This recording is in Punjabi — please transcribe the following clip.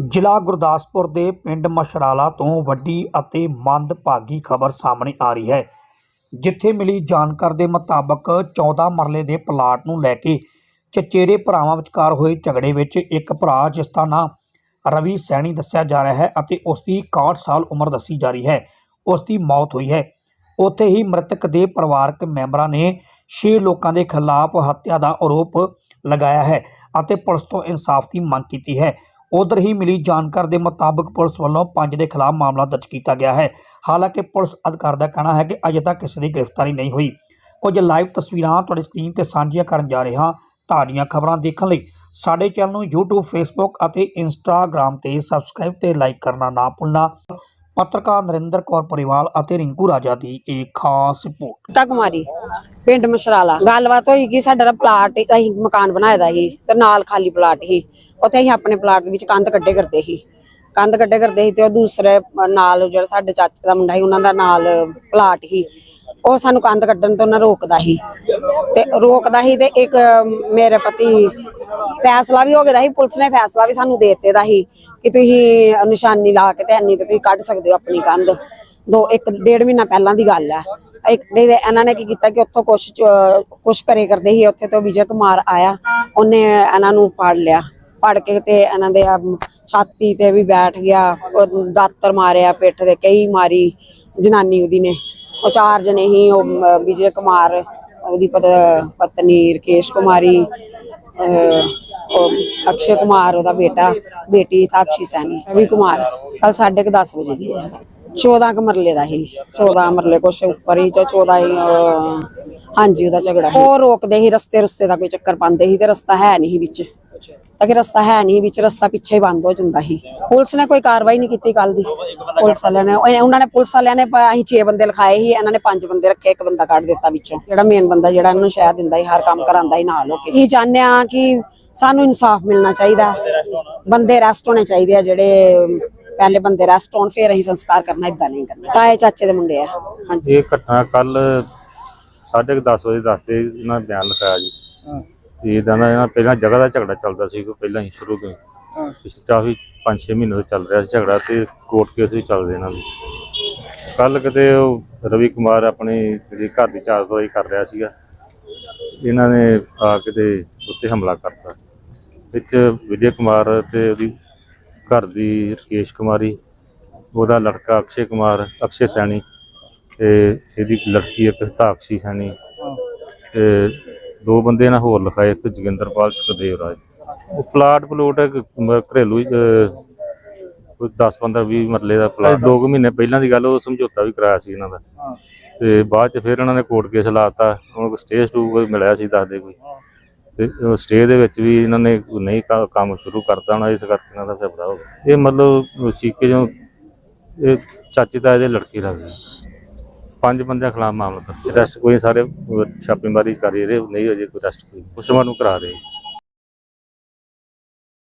ਜ਼ਿਲ੍ਹਾ ਗੁਰਦਾਸਪੁਰ ਦੇ ਪਿੰਡ ਮਸ਼ਰਾਲਾ ਤੋਂ ਵੱਡੀ ਅਤੇ ਮੰਦਭਾਗੀ ਖਬਰ ਸਾਹਮਣੇ ਆ ਰਹੀ ਹੈ, ਜਿੱਥੇ ਮਿਲੀ ਜਾਣਕਾਰੀ ਦੇ ਮੁਤਾਬਕ 14 ਮਰਲੇ ਦੇ ਪਲਾਟ ਨੂੰ ਲੈ ਕੇ ਚਚੇਰੇ ਭਰਾਵਾਂ ਵਿਚਕਾਰ ਹੋਏ ਝਗੜੇ ਵਿੱਚ ਇੱਕ ਭਰਾ, ਜਿਸ ਦਾ ਨਾਂ ਰਵੀ ਸੈਣੀ ਦੱਸਿਆ ਜਾ ਰਿਹਾ ਹੈ ਅਤੇ ਉਸ ਦੀ 61 ਸਾਲ ਉਮਰ ਦੱਸੀ ਜਾ ਰਹੀ ਹੈ। ਉਸ ਦੀ ਮੌਤ ਹੋਈ ਹੈ। ਉੱਥੇ ਹੀ ਮ੍ਰਿਤਕ ਦੇ ਪਰਿਵਾਰਕ ਮੈਂਬਰਾਂ ਨੇ 6 ਲੋਕਾਂ ਦੇ ਖਿਲਾਫ ਹੱਤਿਆ ਦਾ ਆਰੋਪ ਲਗਾਇਆ ਹੈ ਅਤੇ ਪੁਲਿਸ ਤੋਂ ਇਨਸਾਫ ਦੀ ਮੰਗ ਕੀਤੀ ਹੈ। ਉਧਰ ਹੀ ਮਿਲੀ ਜਾਣਕਾਰੀ ਦੇ ਮੁਤਾਬਕ ਪੁਲਿਸ ਵੱਲੋਂ ਪੰਜ ਦੇ ਖਿਲਾਫ ਮਾਮਲਾ ਦਰਜ ਕੀਤਾ ਗਿਆ ਹੈ। ਹਾਲਾਂਕਿ ਪੁਲਿਸ ਅਧਿਕਾਰੀ ਦਾ ਕਹਿਣਾ ਹੈ ਕਿ ਅਜੇ ਤੱਕ ਕਿਸੇ ਦੀ ਗ੍ਰਿਫਤਾਰੀ ਨਹੀਂ ਹੋਈ। ਕੁਝ ਲਾਈਵ ਤਸਵੀਰਾਂ ਤੁਹਾਡੀ ਸਕਰੀਨ ਤੇ ਸਾਂਝੀਆਂ ਕਰਨ ਜਾ ਰਹੇ ਹਾਂ। ਤਾਜ਼ੀਆਂ ਖਬਰਾਂ ਦੇਖਣ ਲਈ ਸਾਡੇ ਚੈਨਲ ਨੂੰ YouTube, Facebook ਅਤੇ Instagram ਤੇ ਸਬਸਕ੍ਰਾਈਬ ਤੇ ਲਾਈਕ ਕਰਨਾ ਨਾ ਭੁੱਲਣਾ। ਪੱਤਰਕਾਰ ਨਰਿੰਦਰ ਕੌਰ ਪਰਿਵਾਲ ਅਤੇ ਰਿੰਕੂ ਰਾਜਾ ਦੀ ਇੱਕ ਖਾਸ ਰਿਪੋਰਟ। ਤਾ ਕੁਮਾਰੀ, ਪਿੰਡ ਮਸ਼ਰਾਲਾ। ਗੱਲਬਾਤ ਹੋਈ ਕਿ ਸਾਡਾ ਪਲਾਟ, ਅਸੀਂ ਮਕਾਨ ਬਣਾਇਆ ਦਾ ਸੀ ਤੇ ਨਾਲ ਖਾਲੀ ਪਲਾਟ ਸੀ। ਉੱਥੇ ਅਸੀਂ ਆਪਣੇ ਪਲਾਟ ਦੇ ਵਿੱਚ ਕੰਧ ਕੱਢੇ ਕਰਦੇ ਸੀ। ਕੰਧ ਕੱਢੇ ਕਰਦੇ ਸੀ ਤੇ ਉਹ ਦੂਸਰੇ ਨਾਲ ਜਿਹੜਾ ਸਾਡੇ ਚਾਚੇ ਦਾ ਮੁੰਡਾ ਸੀ, ਉਹਨਾਂ ਦਾ ਨਾਲ ਪਲਾਟ ਸੀ। ਉਹ ਸਾਨੂੰ ਕੰਧ ਕੱਢਣ ਤੋਂ ਨਾ ਰੋਕਦਾ ਸੀ। ਤੇ ਰੋਕਦਾ ਸੀ ਤੇ ਇੱਕ ਮੇਰੇ ਪਤੀ ਫੈਸਲਾ ਵੀ ਹੋ ਗਿਆ ਸੀ, ਪੁਲਿਸ ਨੇ ਫੈਸਲਾ ਵੀ ਸਾਨੂੰ ਦੇ ਦਿੱਤੇ ਦਾ ਸੀ ਕਿ ਤੁਸੀਂ ਨਿਸ਼ਾਨੀ ਲਾ ਕੇ ਤੇ ਇੰਨੀ ਤੇ ਤੁਸੀਂ ਕੱਢ ਸਕਦੇ ਹੋ ਆਪਣੀ ਕੰਧ। ਦੋ, ਇੱਕ ਡੇਢ ਮਹੀਨਾ ਪਹਿਲਾਂ ਦੀ ਗੱਲ ਹੈ ਇੱਕ ਦੇ ਇਹਨਾਂ ਨੇ ਕੀ ਕੀਤਾ ਕਿ ਉੱਥੋਂ ਕੁਛ ਕੁਛ ਕਰੇ ਕਰਦੇ ਸੀ, ਉੱਥੇ ਤੋਂ ਵਿਜੇ ਕੁਮਾਰ ਆਇਆ, ਉਹਨੇ ਇਹਨਾਂ ਨੂੰ ਫੜ ਲਿਆ। ਫੜ ਕੇ ਤੇ ਇਹਨਾਂ ਦੇ ਛਾਤੀ ਤੇ ਵੀ ਬੈਠ ਗਿਆ ਦਾਤਰ ਮਾਰਿਆ ਪਿੱਠ ਤੇ ਕਈ ਮਾਰੀ ਜਨਾਨੀ ਉਹਦੀ ਨੇ। ਉਹ ਚਾਰ ਜਣੇ ਹੀ ਉਹ ਵਿਜੇ ਕੁਮਾਰ, ਉਹਦੀ ਪਤਨੀ ਰਕੇਸ਼ ਕੁਮਾਰੀ ਅਕਸ਼ੇ ਕੁਮਾਰ, ਉਹਦਾ ਬੇਟਾ, ਬੇਟੀ ਸਾਕਸ਼ੀ ਸੈਣੀ ਰਵੀ ਕੁਮਾਰ। ਕੱਲ 10:30 ਵਜੇ ਦੀ ਹੈ। 14 ਕੁ ਮਰਲੇ ਦਾ ਹੀ 14 ਮਰਲੇ ਕੁਛ ਉੱਪਰ ਹੀ ਜਾਂ 14 ਹੀ ਹਾਂਜੀ, ਉਹਦਾ ਝਗੜਾ ਉਹ ਰੋਕਦੇ ਸੀ ਰਸਤੇ ਰਸਤੇ ਦਾ ਕੋਈ ਚੱਕਰ ਪਾਉਂਦੇ ਸੀ ਤੇ ਰਸਤਾ ਹੈ ਨਹੀਂ ਸੀ ਵਿੱਚ। ਤਾਂ ਕਿ ਰਸਤਾ ਹੈ ਨਹੀਂ ਵਿੱਚ ਰਸਤਾ ਪਿੱਛੇ ਹੀ ਬੰਦ ਹੋ ਜਾਂਦਾ ਸੀ। ਪੁਲਿਸ ਨੇ ਕੋਈ ਕਾਰਵਾਈ ਨਹੀਂ ਕੀਤੀ ਕੱਲ ਦੀ। ਪੁਲਿਸ ਵਾਲਿਆਂ ਨੇ ਉਹ- ਉਹਨਾਂ ਨੇ ਪੁਲਿਸ ਵਾਲਿਆਂ ਨੇ ਪ- ਅਸੀਂ 6 ਬੰਦੇ ਲਿਖਾਏ ਸੀ ਇਹਨਾਂ ਨੇ 5 ਬੰਦੇ ਰੱਖੇ ਇੱਕ ਬੰਦਾ ਕੱਢ ਦਿੱਤਾ ਵਿੱਚੋਂ। ਜਿਹੜਾ ਮੇਨ ਬੰਦਾ ਜਿਹੜਾ ਇਹਨਾਂ ਸ਼ਾਇਦ ਦਿੰਦਾ ਸੀ ਹਰ ਕੰਮ ਕਰਾਂਦਾ ਸੀ ਨਾਲ ਹੋ ਕੇ। ਅਸੀਂ ਚਾਹੁੰਦੇ ਆ ਕਿ ਸਾਨੂੰ ਇਨਸਾਫ ਮਿਲਣਾ ਚਾਹੀਦਾ। ਬੰਦੇ ਅਰੈਸਟ ਹੋਣੇ ਚਾਹੀਦੇ ਆ ਜਿਹੜੇ ਪਹਿਲੇ ਬੰਦੇ ਅਰੈਸਟ ਹੋਣ ਫਿਰ ਅਸੀਂ ਸੰਸਕਾਰ ਕਰਨਾ ਇਦਾਂ ਨਹੀਂ ਕਰਨਾ। ਤਾਏ ਚਾਚੇ ਦੇ ਮੁੰਡੇ ਆ। ਹਾਂਜੀ। ਇਹ ਘਟਨਾ ਕੱਲ 10:30 ਵਜੇ ਦੱਸਦੇ ਇਹਨਾਂ ਨੇ ਬਿਆਨ ਲਿਖਾਇਆ ਜੀ। ਤੇ ਇਦਾਂ ਦਾ ਇਹਨਾਂ ਪਹਿਲਾਂ ਜਗ੍ਹਾ ਦਾ ਝਗੜਾ ਚੱਲਦਾ ਸੀ ਕੋਈ ਪਹਿਲਾਂ ਹੀ ਸ਼ੁਰੂ ਤੋਂ ਹੀ। ਪਿਛਲੇ ਕਾਫੀ 5-6 ਮਹੀਨੇ ਤੋਂ ਚੱਲ ਰਿਹਾ ਸੀ ਝਗੜਾ ਤੇ ਕੋਰਟ ਕੇਸ ਵੀ ਚੱਲਦੇ ਇਹਨਾਂ ਦੇ। ਕੱਲ ਕਿਤੇ ਉਹ ਰਵੀ ਕੁਮਾਰ ਆਪਣੀ ਜਿਹੜੀ ਘਰ ਦੀ ਚਾਰ ਦਵਾਈ ਕਰ ਰਿਹਾ ਸੀਗਾ ਇਹਨਾਂ ਨੇ ਆ ਕੇ ਤੇ ਉੱਤੇ ਹਮਲਾ ਕਰਤਾ। ਵਿੱਚ ਵਿਜੇ ਕੁਮਾਰ ਤੇ ਉਹਦੀ ਘਰ ਦੀ ਰਕੇਸ਼ ਕੁਮਾਰੀ ਉਹਦਾ ਲੜਕਾ ਅਕਸ਼ੇ ਕੁਮਾਰ ਅਕਸ਼ੇ ਸੈਣੀ ਤੇ ਇਹਦੀ ਲੜਕੀ ਇੱਕ ਤਾਕਸ਼ੀ ਸੈਣੀ ਤੇ ਦੋ ਬੰਦੇ ਨਾਲ ਹੋਰ ਲਿਖਾਏ ਇੱਕ ਜੋਗਿੰਦਰਪਾਲ ਸੁਖਦੇਵ ਰਾਜ। ਉਹ ਪਲਾਟ ਪਲੂਟ ਘਰੇਲੂ ਹੀ, ਅਹ, ਕੋਈ 10 15 20 ਮਰਲੇ ਦਾ ਪਲਾਟ। ਦੋ ਕੁ ਮਹੀਨੇ ਪਹਿਲਾਂ ਦੀ ਗੱਲ ਉਹ ਸਮਝੌਤਾ ਵੀ ਕਰਾਇਆ ਸੀ ਇਹਨਾਂ ਦਾ। ਤੇ ਬਾਅਦ ਚ ਫਿਰ ਇਹਨਾਂ ਨੇ ਕੋਰਟ ਕੇਸ ਲਾਤਾ ਉਹਨਾਂ ਕੋਲ ਸਟੇ ਸਟੂ ਕੋਈ ਮਿਲਿਆ ਸੀ ਦੱਸਦੇ ਕੋਈ। ਤੇ ਉਹ ਸਟੇ ਦੇ ਵਿੱਚ ਵੀ ਇਹਨਾਂ ਨੇ ਨਹੀਂ ਕ- ਕੰਮ ਸ਼ੁਰੂ ਕਰਤਾ ਹੋਣਾ ਇਸ ਕਰਕੇ ਇਹਨਾਂ ਦਾ ਝਗੜਾ ਹੋ ਗਿਆ। ਇਹ ਮਤਲਬ ਸੀਕੇ ਜੋ ਇਹ ਚਾਚੀ ਦੇ ਲੜਕੀ ਲੱਗਦੀ ਪੰਜ ਬੰਦਿਆਂ ਖਿਲਾਫ ਮਾਮਲਾ ਦਰਜ ਅਰੈਸਟ ਕੋਈ ਸਾਰੇ ਛਾਪੇਮਾਰੀ ਕਰ ਰਹੇ ਨਹੀਂ ਅਜੇ ਕੋਈ ਅਰੈਸਟ ਕੋਈ। ਉਸ ਨੂੰ ਕਰਾ ਰਹੇ